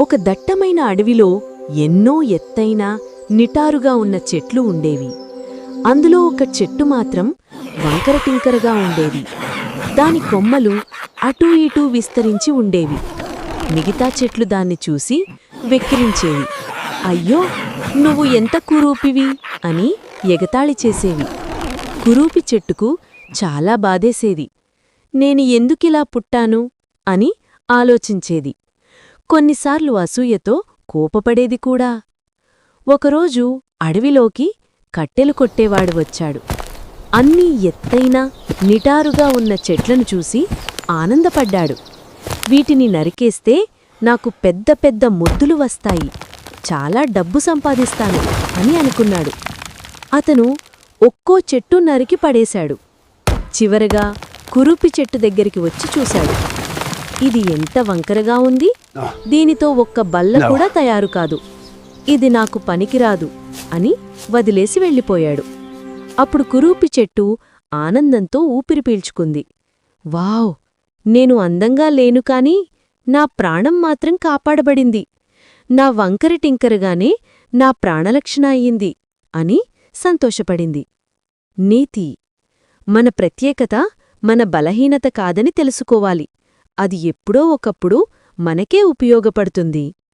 ఒక దట్టమైన అడవిలో ఎన్నో ఎత్తైన నిటారుగా ఉన్న చెట్లు ఉండేవి. అందులో ఒక చెట్టు మాత్రం వంకర టింకరగా ఉండేది. దాని కొమ్మలు అటూ ఇటూ విస్తరించి ఉండేవి. మిగతా చెట్లు దాన్ని చూసి వెక్కిరించేవి. అయ్యో నువ్వు ఎంత కురూపివి అని ఎగతాళి చేసేవి. కురూపి చెట్టుకు చాలా బాధేసేది. నేను ఎందుకిలా పుట్టాను అని ఆలోచించేది. కొన్నిసార్లు అసూయతో కోపపడేది కూడా. ఒకరోజు అడవిలోకి కట్టెలు కొట్టేవాడు వచ్చాడు. అన్నీ ఎత్తైన నిటారుగా ఉన్న చెట్లను చూసి ఆనందపడ్డాడు. వీటిని నరికేస్తే నాకు పెద్ద పెద్ద ముద్దులు వస్తాయి. చాలా డబ్బు సంపాదిస్తాను అని అనుకున్నాడు. అతను ఒక్కో చెట్టు నరికి పడేశాడు. చివరగా కురూపి చెట్టు దగ్గరికి వచ్చి చూశాడు. ఇది ఎంత వంకరగా ఉంది! దీనితో ఒక్క బల్ల కూడా తయారు కాదు. ఇది నాకు పనికిరాదు అని వదిలేసి వెళ్ళిపోయాడు. అప్పుడు కురూపి చెట్టు ఆనందంతో ఊపిరి పీల్చుకుంది. వావ్! నేను అందంగా లేను కాని నా ప్రాణం మాత్రం కాపాడబడింది. నా వంకరి టింకరగానే నా ప్రాణలక్షణ అయ్యింది అని సంతోషపడింది. నీతి! మన ప్రత్యేకత మన బలహీనత కాదని తెలుసుకోవాలి. అది ఎప్పుడో ఒకప్పుడు మనకే ఉపయోగపడుతుంది.